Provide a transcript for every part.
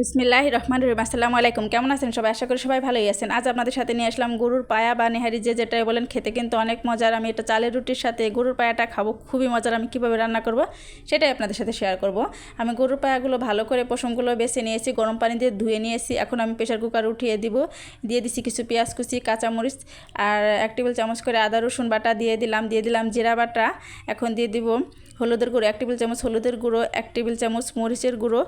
বিসমিল্লাহ রহমান রহিম। আসসালামু আলাইকুম। কেমন আছেন সবাই? আশা করি সবাই ভালোই আছেন। আজ আপনাদের সাথে নিয়ে আসলাম গরুর পায়া বা নেহারি যে যেটাই বলেন, খেতে কিন্তু অনেক মজার। আমি এটা চালের রুটির সাথে গরুর পায়াটা খাব। খুবই মজার। আমি কীভাবে রান্না করব সেটাই আপনাদের সাথে শেয়ার করব। আমি গরুর পায়াগুলো ভালো করে পশমগুলো বেছে নিয়েছি, গরম পানি দিয়ে ধুয়ে নিয়েছি। এখন আমি প্রেশার কুকার উঠিয়ে দিব। দিয়ে দিছি কিছু পেঁয়াজ কুচি, কাঁচামরিচ আর এক টেবিল চামচ করে আদা, রসুন বাটা দিয়ে দিলাম। দিয়ে দিলাম জিরা বাটা। এখন দিয়ে দিব হলুদের গুঁড়ো, এক টেবিল চামচ হলুদের গুঁড়ো, এক টেবিল চামচ মরিচের গুঁড়ো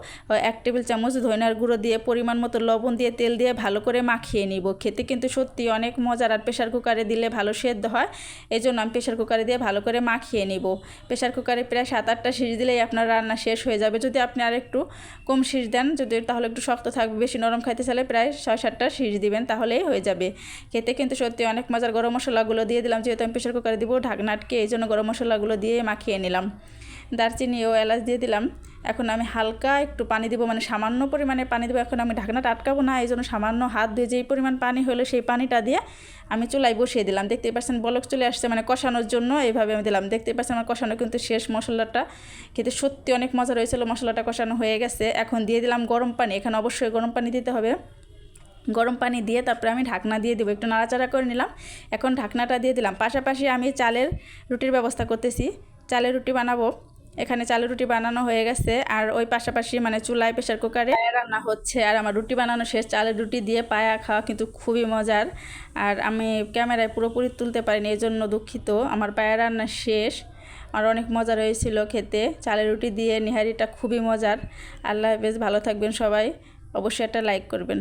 এক টেবিল চামচ ধনিয়ার গুঁড়ো দিয়ে পরিমাণ মতো লবণ দিয়ে তেল দিয়ে ভালো করে মাখিয়ে নিব। খেতে কিন্তু সত্যি অনেক মজার আর প্রেশার কুকারে দিলে ভালো সেদ্ধ হয় এই জন্য আমি প্রেশার কুকারে দিয়ে ভালো করে মাখিয়ে নিব। প্রেশার কুকারে প্রায় সাত আটটা সিঁড়ি দিলেই আপনার রান্না শেষ হয়ে যাবে। যদি আপনি আর একটু কম সিঁড়ি দেন, যদি তাহলে একটু শক্ত থাকবে, বেশি নরম খাইতে চাইলে প্রায় ছয় সাতটা সিঁড়ি দিবেন, তাহলেই হয়ে যাবে। খেতে কিন্তু সত্যি অনেক মজার গরম মশলাগুলো দিয়ে দিলাম, যেহেতু আমি প্রেশার কুকারে দিব ঢাকনা আটকে এই জন্য গরম মশলাগুলো দিয়ে মাখিয়ে নিলাম। দারচিনি ও এলাচ দিয়ে দিলাম। এখন আমি হালকা একটু পানি দিব মানে সামান্য পরিমাণে পানি দেবো। এখন আমি ঢাকনাটা আটকাবো না, এই জন্য সামান্য হাত দিয়ে যেই পরিমাণ পানি হলো সেই পানিটা দিয়ে আমি চুলায় বসিয়ে দিলাম। দেখতে পাচ্ছেন বলক চলে আসছে মানে কষানোর জন্য এইভাবে আমি দিলাম। দেখতে পাচ্ছেন আমার কষানো কিন্তু শেষ মশলাটা। খেতে সত্যি অনেক মজা রয়েছিল, মশলাটা কষানো হয়ে গেছে। এখন দিয়ে দিলাম গরম পানি, এখানে অবশ্যই গরম পানি দিতে হবে। গরম পানি দিয়ে তারপরে আমি ঢাকনা দিয়ে দেবো, একটু নাড়াচাড়া করে নিলাম। এখন ঢাকনাটা দিয়ে দিলাম। পাশাপাশি আমি চালের রুটির ব্যবস্থা করতেছি। চালের রুটি বানাবো। এখানে চালের রুটি বানানো হয়ে গেছে। আর ওই পাশাপাশি মানে চুলায় প্রেশার কুকারে রান্না হচ্ছে। আর আমার রুটি বানানো শেষ। চালের রুটি দিয়ে পায়া খাওয়া কিন্তু খুবই মজার। আর আমি ক্যামেরায় পুরোপুরি তুলতে পারিনি এই জন্য দুঃখিত। আমার পায়া রান্না শেষ। আর অনেক মজা রয়েছিল খেতে। চালের রুটি দিয়ে নিহারিটা খুবই মজার। আল্লাহ বেশ ভালো থাকবেন সবাই। অবশ্যই একটা লাইক করবেন।